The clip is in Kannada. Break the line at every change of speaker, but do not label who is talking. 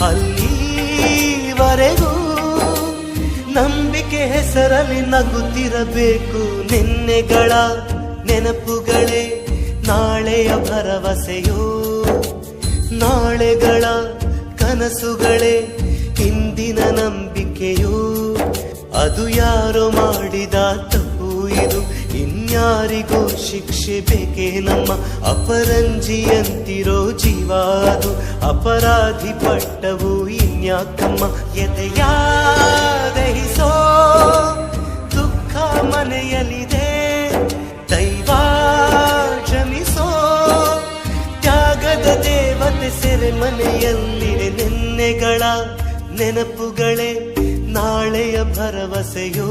ಅಲ್ಲಿವರೆಗೂ ನಂಬಿಕೆ ಹೆಸರಲ್ಲಿ ನಗುತ್ತಿರಬೇಕು ನಿನ್ನೆಗಳ ನೆನಪುಗಳೇ ನಾಳೆಯ ಭರವಸೆಯೋ? ನಾಳೆಗಳ ಕನಸುಗಳೇ ಇಂದಿನ ನಂಬಿಕೆಯೋ? ಅದು ಯಾರು ಮಾಡಿದಾತು ಇದು ಇನ್ಯಾರಿಗೋ ಶಿಕ್ಷೆ ಬೇಕೇ ನಮ್ಮ ಅಪರಂಜಿಯಂತಿರೋ ಜೀವ ಅದು. ಅಪರಾಧಿ ಪಟ್ಟವು ಇನ್ಯಾಕಮ್ಮ ಎದೆಯ ದುಃಖ ಮನೆಯಲ್ಲಿದೆ, ದೈವ ಕ್ಷಮಿಸೋ? ತ್ಯಾಗದ ದೇವತೆ ಸೆರೆ ಮನೆಯಲ್ಲಿದೆ ನೆನ್ನೆಗಳ ನೆನಪುಗಳೇ, ನಾಳೆಯ ಭರವಸೆಯೋ